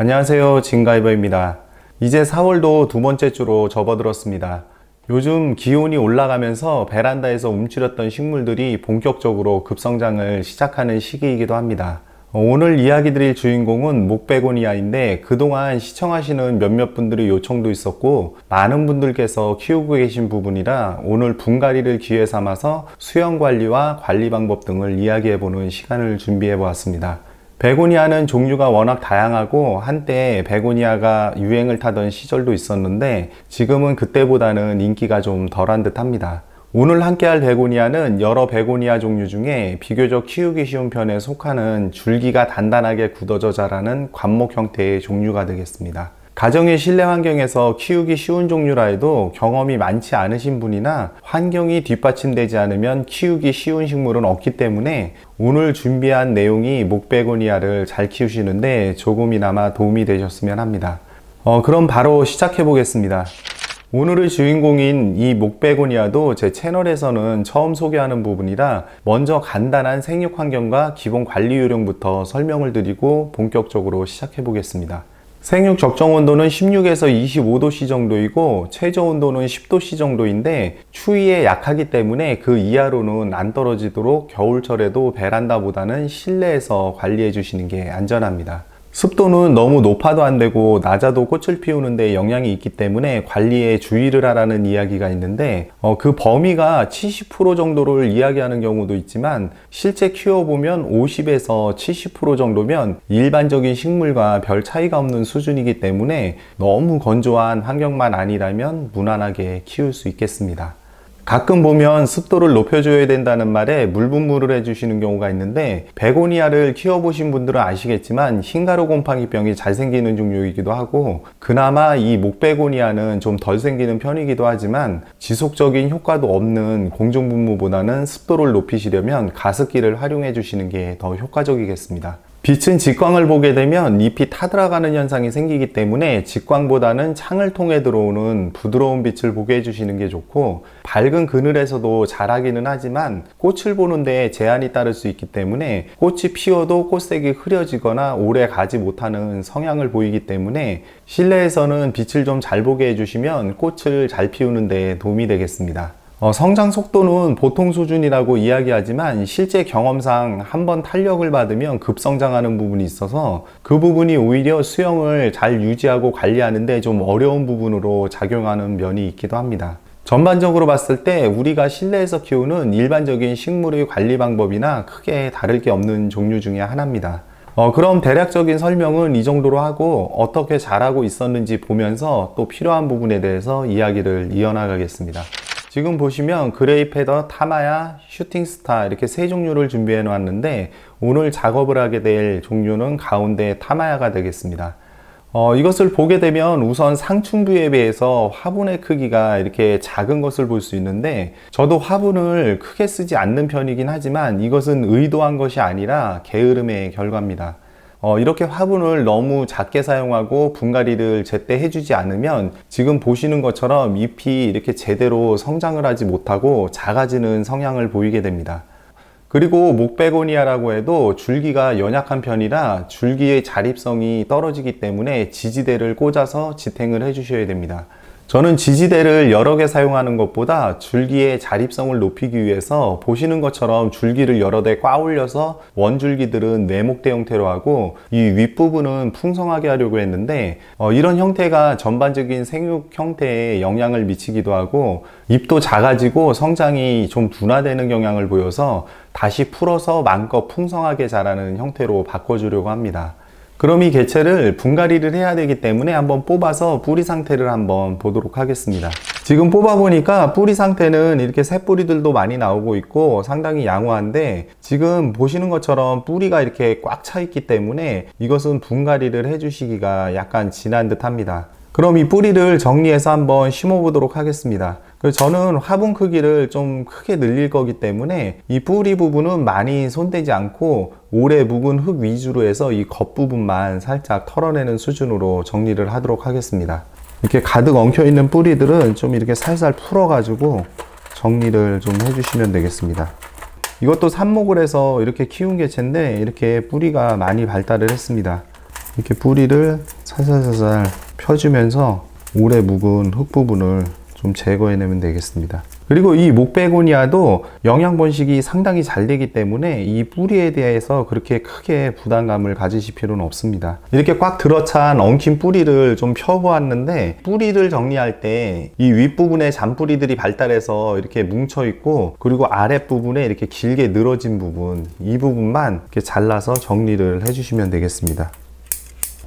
안녕하세요. 진가이버입니다. 이제 4월도 두 번째 주로 접어들었습니다. 요즘 기온이 올라가면서 베란다에서 움츠렸던 식물들이 본격적으로 급성장을 시작하는 시기이기도 합니다. 오늘 이야기 드릴 주인공은 목베고니아인데 그동안 시청하시는 몇몇 분들의 요청도 있었고 많은 분들께서 키우고 계신 부분이라 오늘 분갈이를 기회 삼아서 수영 관리와 관리 방법 등을 이야기해 보는 시간을 준비해 보았습니다. 베고니아는 종류가 워낙 다양하고 한때 베고니아가 유행을 타던 시절도 있었는데 지금은 그때보다는 인기가 좀 덜한 듯 합니다. 오늘 함께할 베고니아는 여러 베고니아 종류 중에 비교적 키우기 쉬운 편에 속하는 줄기가 단단하게 굳어져 자라는 관목 형태의 종류가 되겠습니다. 가정의 실내 환경에서 키우기 쉬운 종류라 해도 경험이 많지 않으신 분이나 환경이 뒷받침되지 않으면 키우기 쉬운 식물은 없기 때문에 오늘 준비한 내용이 목베고니아를 잘 키우시는데 조금이나마 도움이 되셨으면 합니다. 어, 그럼 바로 시작해 보겠습니다. 오늘의 주인공인 이 목베고니아도 제 채널에서는 처음 소개하는 부분이라 먼저 간단한 생육 환경과 기본 관리 요령부터 설명을 드리고 본격적으로 시작해 보겠습니다. 생육 적정 온도는 16에서 25도씨 정도이고 최저 온도는 10도씨 정도인데 추위에 약하기 때문에 그 이하로는 안 떨어지도록 겨울철에도 베란다보다는 실내에서 관리해 주시는 게 안전합니다. 습도는 너무 높아도 안 되고 낮아도 꽃을 피우는데 영향이 있기 때문에 관리에 주의를 하라는 이야기가 있는데 어, 그 범위가 70% 정도를 이야기하는 경우도 있지만 실제 키워보면 50에서 70% 정도면 일반적인 식물과 별 차이가 없는 수준이기 때문에 너무 건조한 환경만 아니라면 무난하게 키울 수 있겠습니다. 가끔 보면 습도를 높여줘야 된다는 말에 물 분무를 해주시는 경우가 있는데 베고니아를 키워보신 분들은 아시겠지만 흰가루 곰팡이병이 잘 생기는 종류이기도 하고 그나마 이 목베고니아는 좀 덜 생기는 편이기도 하지만 지속적인 효과도 없는 공중 분무보다는 습도를 높이시려면 가습기를 활용해 주시는 게 더 효과적이겠습니다. 빛은 직광을 보게 되면 잎이 타들어가는 현상이 생기기 때문에 직광보다는 창을 통해 들어오는 부드러운 빛을 보게 해주시는 게 좋고 밝은 그늘에서도 자라기는 하지만 꽃을 보는데 제한이 따를 수 있기 때문에 꽃이 피어도 꽃색이 흐려지거나 오래 가지 못하는 성향을 보이기 때문에 실내에서는 빛을 좀 잘 보게 해주시면 꽃을 잘 피우는 데 도움이 되겠습니다. 어, 성장 속도는 보통 수준이라고 이야기하지만 실제 경험상 한번 탄력을 받으면 급성장하는 부분이 있어서 그 부분이 오히려 수영을 잘 유지하고 관리하는데 좀 어려운 부분으로 작용하는 면이 있기도 합니다. 전반적으로 봤을 때 우리가 실내에서 키우는 일반적인 식물의 관리 방법이나 크게 다를 게 없는 종류 중에 하나입니다. 어, 그럼 대략적인 설명은 이 정도로 하고 어떻게 자라고 있었는지 보면서 또 필요한 부분에 대해서 이야기를 이어나가겠습니다. 지금 보시면 그레이 패더, 타마야, 슈팅스타 이렇게 세 종류를 준비해 놨는데 오늘 작업을 하게 될 종류는 가운데 타마야가 되겠습니다. 어, 이것을 보게 되면 우선 상충부에 비해서 화분의 크기가 이렇게 작은 것을 볼 수 있는데 저도 화분을 크게 쓰지 않는 편이긴 하지만 이것은 의도한 것이 아니라 게으름의 결과입니다. 어, 이렇게 화분을 너무 작게 사용하고 분갈이를 제때 해주지 않으면 지금 보시는 것처럼 잎이 이렇게 제대로 성장을 하지 못하고 작아지는 성향을 보이게 됩니다. 그리고 목베고니아라고 해도 줄기가 연약한 편이라 줄기의 자립성이 떨어지기 때문에 지지대를 꽂아서 지탱을 해주셔야 됩니다. 저는 지지대를 여러 개 사용하는 것보다 줄기의 자립성을 높이기 위해서 보시는 것처럼 줄기를 여러 대 꽉 올려서 원줄기들은 네목대 형태로 하고 이 윗부분은 풍성하게 하려고 했는데 어, 이런 형태가 전반적인 생육 형태에 영향을 미치기도 하고 잎도 작아지고 성장이 좀 둔화되는 경향을 보여서 다시 풀어서 마음껏 풍성하게 자라는 형태로 바꿔주려고 합니다. 그럼 이 개체를 분갈이를 해야 되기 때문에 한번 뽑아서 뿌리 상태를 한번 보도록 하겠습니다. 지금 뽑아보니까 뿌리 상태는 이렇게 새 뿌리들도 많이 나오고 있고 상당히 양호한데 지금 보시는 것처럼 뿌리가 이렇게 꽉 차 있기 때문에 이것은 분갈이를 해주시기가 약간 진한 듯 합니다. 그럼 이 뿌리를 정리해서 한번 심어 보도록 하겠습니다. 저는 화분 크기를 좀 크게 늘릴 거기 때문에 이 뿌리 부분은 많이 손대지 않고 오래 묵은 흙 위주로 해서 이 겉부분만 살짝 털어내는 수준으로 정리를 하도록 하겠습니다. 이렇게 가득 엉켜 있는 뿌리들은 좀 이렇게 살살 풀어 가지고 정리를 좀 해주시면 되겠습니다. 이것도 삽목을 해서 이렇게 키운 개체인데 이렇게 뿌리가 많이 발달을 했습니다. 이렇게 뿌리를 살살살살 펴주면서 오래 묵은 흙 부분을 좀 제거해내면 되겠습니다. 그리고 이 목베고니아도 영양 번식이 상당히 잘 되기 때문에 이 뿌리에 대해서 그렇게 크게 부담감을 가지실 필요는 없습니다. 이렇게 꽉 들어찬 엉킨 뿌리를 좀 펴보았는데 뿌리를 정리할 때 이 윗부분에 잔뿌리들이 발달해서 이렇게 뭉쳐 있고 그리고 아랫부분에 이렇게 길게 늘어진 부분 이 부분만 이렇게 잘라서 정리를 해주시면 되겠습니다.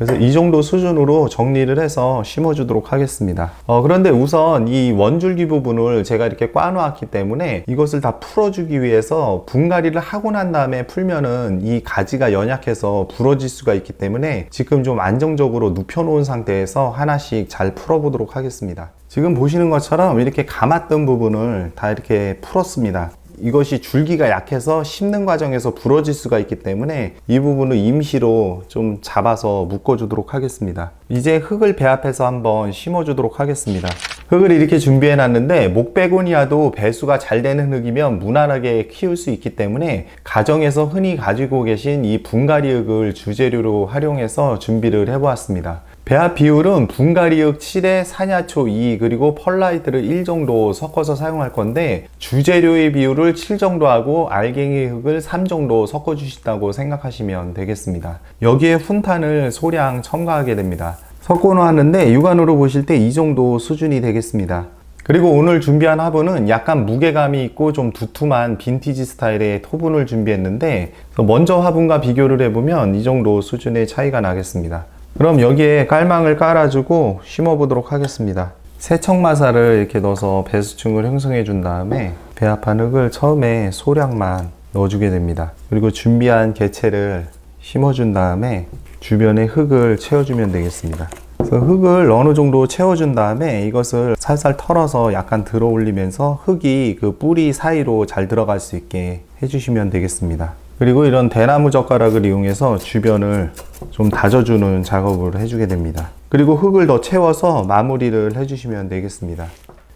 그래서 이 정도 수준으로 정리를 해서 심어주도록 하겠습니다. 어, 그런데 우선 이 원줄기 부분을 제가 이렇게 꽈놓았기 때문에 이것을 다 풀어주기 위해서 분갈이를 하고 난 다음에 풀면은 이 가지가 연약해서 부러질 수가 있기 때문에 지금 좀 안정적으로 눕혀놓은 상태에서 하나씩 잘 풀어보도록 하겠습니다. 지금 보시는 것처럼 이렇게 감았던 부분을 다 이렇게 풀었습니다. 이것이 줄기가 약해서 심는 과정에서 부러질 수가 있기 때문에 이 부분을 임시로 좀 잡아서 묶어 주도록 하겠습니다. 이제 흙을 배합해서 한번 심어 주도록 하겠습니다. 흙을 이렇게 준비해 놨는데 목베고니아도 배수가 잘 되는 흙이면 무난하게 키울 수 있기 때문에 가정에서 흔히 가지고 계신 이 분갈이 흙을 주재료로 활용해서 준비를 해 보았습니다. 배합 비율은 분갈이흙 7에 산야초 2 그리고 펄라이트를 1 정도 섞어서 사용할 건데 주재료의 비율을 7 정도 하고 알갱이 흙을 3 정도 섞어 주신다고 생각하시면 되겠습니다. 여기에 훈탄을 소량 첨가하게 됩니다. 섞어 놓았는데 육안으로 보실 때 이 정도 수준이 되겠습니다. 그리고 오늘 준비한 화분은 약간 무게감이 있고 좀 두툼한 빈티지 스타일의 토분을 준비했는데 먼저 화분과 비교를 해보면 이 정도 수준의 차이가 나겠습니다. 그럼 여기에 깔망을 깔아주고 심어 보도록 하겠습니다. 세척마사를 이렇게 넣어서 배수층을 형성해 준 다음에 배합한 흙을 처음에 소량만 넣어주게 됩니다. 그리고 준비한 개체를 심어 준 다음에 주변에 흙을 채워주면 되겠습니다. 그래서 흙을 어느 정도 채워준 다음에 이것을 살살 털어서 약간 들어 올리면서 흙이 그 뿌리 사이로 잘 들어갈 수 있게 해주시면 되겠습니다. 그리고 이런 대나무 젓가락을 이용해서 주변을 좀 다져주는 작업을 해주게 됩니다. 그리고 흙을 더 채워서 마무리를 해주시면 되겠습니다.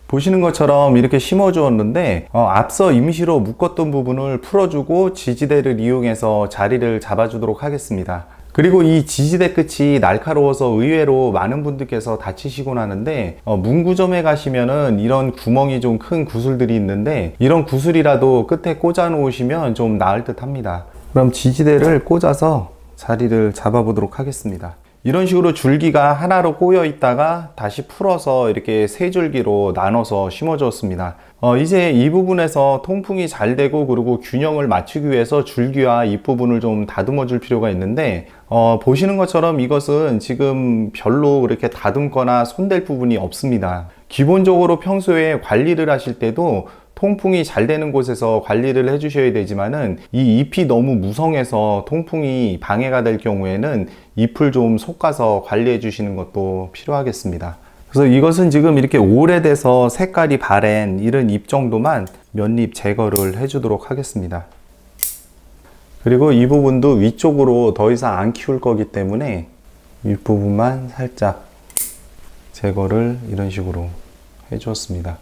보시는 것처럼 이렇게 심어 주었는데 어, 앞서 임시로 묶었던 부분을 풀어주고 지지대를 이용해서 자리를 잡아주도록 하겠습니다. 그리고 이 지지대 끝이 날카로워서 의외로 많은 분들께서 다치시곤 하는데 어, 문구점에 가시면은 이런 구멍이 좀 큰 구슬들이 있는데 이런 구슬이라도 끝에 꽂아 놓으시면 좀 나을 듯 합니다. 그럼 지지대를 꽂아서 자리를 잡아 보도록 하겠습니다. 이런 식으로 줄기가 하나로 꼬여 있다가 다시 풀어서 이렇게 세 줄기로 나눠서 심어 주었습니다. 어, 이제 이 부분에서 통풍이 잘 되고 그리고 균형을 맞추기 위해서 줄기와 잎 부분을 좀 다듬어 줄 필요가 있는데 어, 보시는 것처럼 이것은 지금 별로 그렇게 다듬거나 손댈 부분이 없습니다. 기본적으로 평소에 관리를 하실 때도 통풍이 잘 되는 곳에서 관리를 해 주셔야 되지만은 이 잎이 너무 무성해서 통풍이 방해가 될 경우에는 잎을 좀 솎아서 관리해 주시는 것도 필요하겠습니다. 그래서 이것은 지금 이렇게 오래돼서 색깔이 바랜 이런 잎 정도만 몇잎 제거를 해 주도록 하겠습니다. 그리고 이 부분도 위쪽으로 더 이상 안 키울 거기 때문에 윗부분만 살짝 제거를 이런 식으로 해 주었습니다.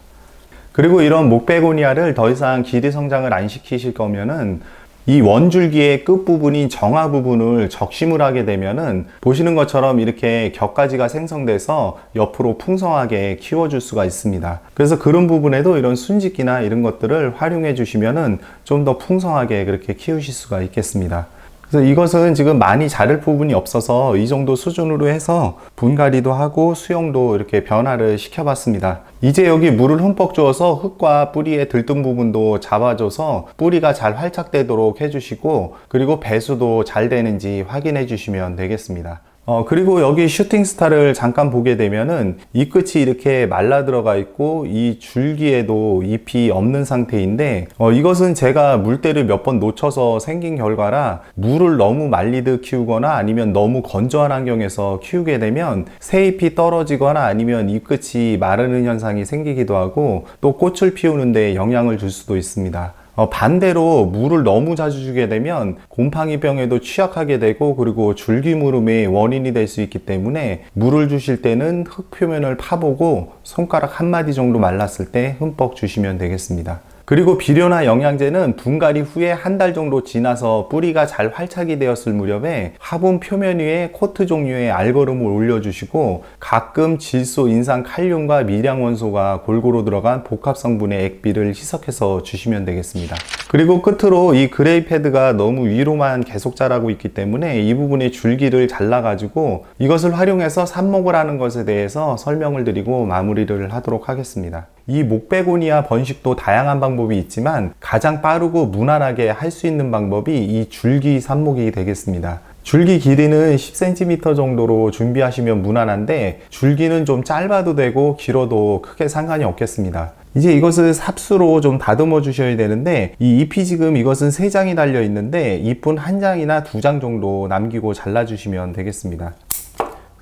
그리고 이런 목베고니아를 더 이상 길이 성장을 안 시키실 거면은 이 원줄기의 끝부분인 정화 부분을 적심을 하게 되면은 보시는 것처럼 이렇게 격가지가 생성돼서 옆으로 풍성하게 키워줄 수가 있습니다. 그래서 그런 부분에도 이런 순짓기나 이런 것들을 활용해 주시면은 좀 더 풍성하게 그렇게 키우실 수가 있겠습니다. 그래서 이것은 지금 많이 자를 부분이 없어서 이 정도 수준으로 해서 분갈이도 하고 수영도 이렇게 변화를 시켜봤습니다. 이제 여기 물을 흠뻑 주어서 흙과 뿌리의 들뜬 부분도 잡아줘서 뿌리가 잘 활착되도록 해주시고 그리고 배수도 잘 되는지 확인해 주시면 되겠습니다. 어, 그리고 여기 슈팅 스타를 잠깐 보게 되면은 이 끝이 이렇게 말라 들어가 있고 이 줄기에도 잎이 없는 상태인데 어, 이것은 제가 물때를 몇 번 놓쳐서 생긴 결과라 물을 너무 말리듯 키우거나 아니면 너무 건조한 환경에서 키우게 되면 새 잎이 떨어지거나 아니면 이 끝이 마르는 현상이 생기기도 하고 또 꽃을 피우는데 영향을 줄 수도 있습니다. 어, 반대로 물을 너무 자주 주게 되면 곰팡이병에도 취약하게 되고 그리고 줄기무름의 원인이 될 수 있기 때문에 물을 주실 때는 흙 표면을 파보고 손가락 한 마디 정도 말랐을 때 흠뻑 주시면 되겠습니다. 그리고 비료나 영양제는 분갈이 후에 한 달 정도 지나서 뿌리가 잘 활착이 되었을 무렵에 화분 표면 위에 코트 종류의 알거름을 올려주시고 가끔 질소, 인산, 칼륨과 미량 원소가 골고루 들어간 복합 성분의 액비를 희석해서 주시면 되겠습니다. 그리고 끝으로 이 그레이 패드가 너무 위로만 계속 자라고 있기 때문에 이 부분의 줄기를 잘라가지고 이것을 활용해서 삽목을 하는 것에 대해서 설명을 드리고 마무리를 하도록 하겠습니다. 이 목베고니아 번식도 다양한 방법이 있지만 가장 빠르고 무난하게 할 수 있는 방법이 이 줄기 삽목이 되겠습니다. 줄기 길이는 10cm 정도로 준비하시면 무난한데 줄기는 좀 짧아도 되고 길어도 크게 상관이 없겠습니다. 이제 이것을 삽수로 좀 다듬어 주셔야 되는데 이 잎이 지금 이것은 세 장이 달려 있는데 잎은 한 장이나 두 장 정도 남기고 잘라 주시면 되겠습니다.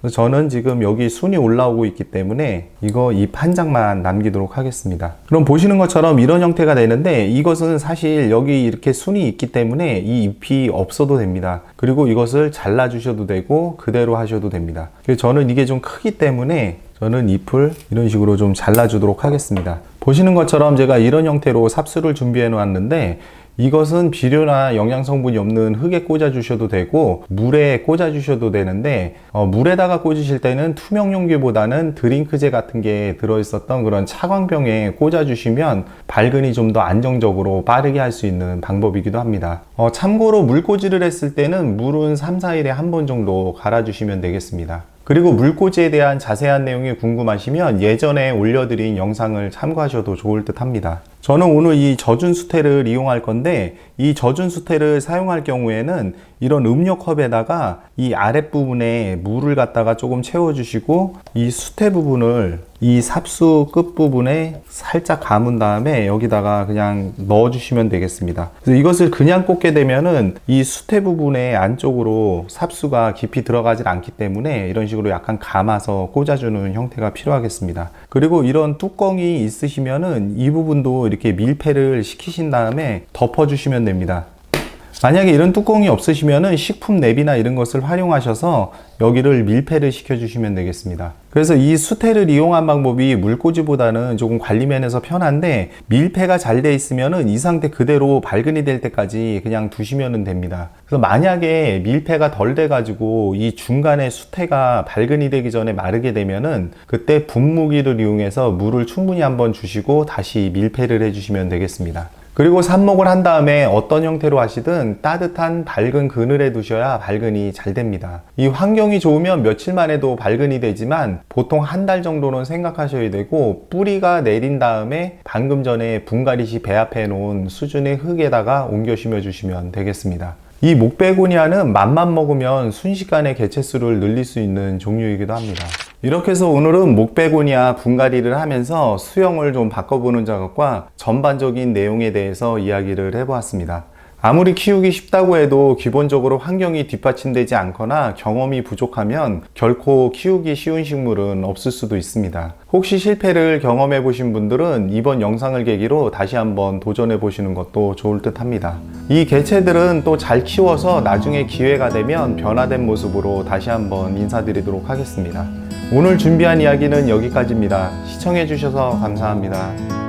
그래서 저는 지금 여기 순이 올라오고 있기 때문에 이거 잎 한 장만 남기도록 하겠습니다. 그럼 보시는 것처럼 이런 형태가 되는데 이것은 사실 여기 이렇게 순이 있기 때문에 이 잎이 없어도 됩니다. 그리고 이것을 잘라 주셔도 되고 그대로 하셔도 됩니다. 그래서 저는 이게 좀 크기 때문에 저는 잎을 이런 식으로 좀 잘라 주도록 하겠습니다. 보시는 것처럼 제가 이런 형태로 삽수를 준비해 놓았는데 이것은 비료나 영양 성분이 없는 흙에 꽂아 주셔도 되고 물에 꽂아 주셔도 되는데 어, 물에다가 꽂으실 때는 투명 용기보다는 드링크제 같은 게 들어 있었던 그런 차광병에 꽂아 주시면 발근이 좀 더 안정적으로 빠르게 할 수 있는 방법이기도 합니다. 어, 참고로 물꽂이를 했을 때는 물은 3, 4일에 한 번 정도 갈아 주시면 되겠습니다. 그리고 물꽂이에 대한 자세한 내용이 궁금하시면 예전에 올려드린 영상을 참고하셔도 좋을 듯 합니다. 저는 오늘 이 젖은 수태를 이용할 건데 이 젖은 수태를 사용할 경우에는 이런 음료 컵에다가 이 아랫부분에 물을 갖다가 조금 채워주시고 이 수태 부분을 이 삽수 끝부분에 살짝 감은 다음에 여기다가 그냥 넣어주시면 되겠습니다. 그래서 이것을 그냥 꽂게 되면은 이 수태 부분의 안쪽으로 삽수가 깊이 들어가질 않기 때문에 이런 식으로 약간 감아서 꽂아주는 형태가 필요하겠습니다. 그리고 이런 뚜껑이 있으시면은 이 부분도 이렇게 밀폐를 시키신 다음에 덮어주시면 됩니다. 만약에 이런 뚜껑이 없으시면은 식품 랩이나 이런 것을 활용하셔서 여기를 밀폐를 시켜주시면 되겠습니다. 그래서 이 수태를 이용한 방법이 물꽂이보다는 조금 관리 면에서 편한데 밀폐가 잘 돼 있으면은 이 상태 그대로 발근이 될 때까지 그냥 두시면 됩니다. 그래서 만약에 밀폐가 덜 돼가지고 이 중간에 수태가 발근이 되기 전에 마르게 되면은 그때 분무기를 이용해서 물을 충분히 한번 주시고 다시 밀폐를 해주시면 되겠습니다. 그리고 삽목을 한 다음에 어떤 형태로 하시든 따뜻한 밝은 그늘에 두셔야 발근이 잘 됩니다. 이 환경이 좋으면 며칠만 해도 발근이 되지만 보통 한 달 정도는 생각하셔야 되고 뿌리가 내린 다음에 방금 전에 분갈이시 배합해 놓은 수준의 흙에다가 옮겨 심어 주시면 되겠습니다. 이 목베고니아는 맘만 먹으면 순식간에 개체수를 늘릴 수 있는 종류이기도 합니다. 이렇게 해서 오늘은 목베고니아 분갈이를 하면서 수영을 좀 바꿔보는 작업과 전반적인 내용에 대해서 이야기를 해보았습니다. 아무리 키우기 쉽다고 해도 기본적으로 환경이 뒷받침되지 않거나 경험이 부족하면 결코 키우기 쉬운 식물은 없을 수도 있습니다. 혹시 실패를 경험해 보신 분들은 이번 영상을 계기로 다시 한번 도전해 보시는 것도 좋을 듯 합니다. 이 개체들은 또 잘 키워서 나중에 기회가 되면 변화된 모습으로 다시 한번 인사드리도록 하겠습니다. 오늘 준비한 이야기는 여기까지입니다. 시청해 주셔서 감사합니다.